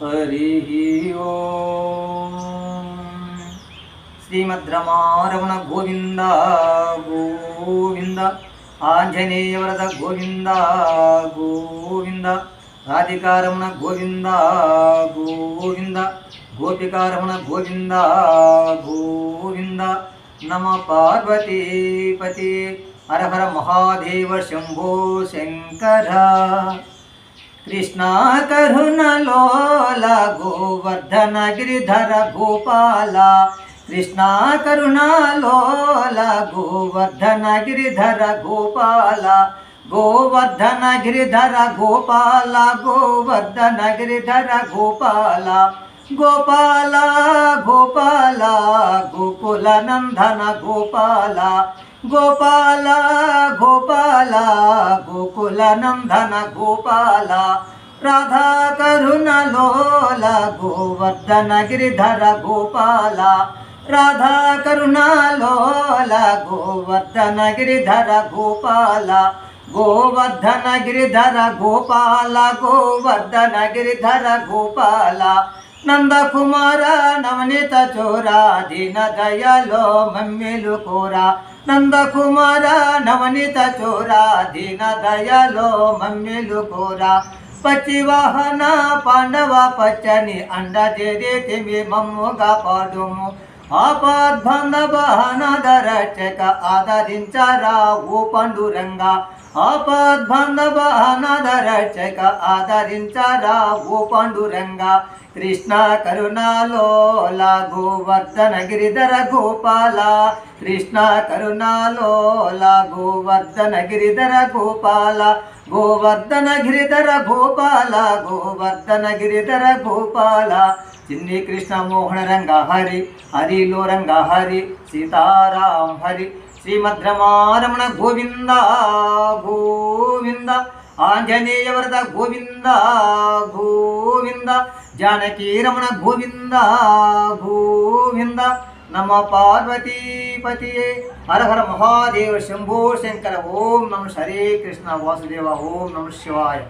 హరి శ్రీమద్రమారమణ గోవింద గోవింద ఆంజనేయవరద గోవింద గోవింద రాధికారమణ గోవింద గోవింద గోపికారమణ గోవింద గోవింద నమ పార్వతీ పతి హర హర మహాదేవ శంభో శంకర కృష్ణ కరుణలోల గోవర్ధన గిరిధర గోపాల. కృష్ణ కరుణలోల గోవర్ధన గిరిధర గోపాల. గోవర్ధన గిరిధర గోపాల గోవర్ధన గిరిధర గోపాల. గోపాల గోపాల గోకుల నందన గోపాల. గోపాల గో గోకుల నందన గోపాల రాధా కరుణలోల గోవర్ధన గిరిధర గోపాల రాధా కరుణలోల గోవర్ధన గిరిధర గోపాల గోవర్ధన గిరిధర గోపాల గోవర్ధన గిరిధర గోపాల నందకుమార నవనీత చోరా దీన దయలో మమ్మిలు కోరా. నందకుమార నవనీత చోరా దీన దయలో మమ్మిలు కోరా. పచ్చివాహన పాండవ పచ్చని అండ చేరేతిమి మమ్ముగా పాడుము. ఆపద్బంధవహనద రక్షక ఆదరించరా ఓ పండురంగా. ఆపద్బంధవహనద రక్షక ఆదరించరా ఓ పండురంగా. కృష్ణ కరుణాలోల గోవర్ధన గిరిధర గోపాల కృష్ణ కరుణాలోల గోవర్ధన గిరిధర గోపాల గోవర్ధన గిరిధర గోపాల గోవర్ధన గిరిధర గోపాల చిన్ని కృష్ణ మోహన రంగ హరి హరిలో రంగ హరి సీతారాం హరి శ్రీమద్రమారమణ గోవింద గోవింద ఆంజనేయ వరద గోవింద గోవింద జానకీ రమణ గోవింద గో నమ పార్వతీపతియే హర హర మహాదేవ శంభో శంకర ఓం నమ హరే కృష్ణ వాసుదేవ ఓం నమ శివాయ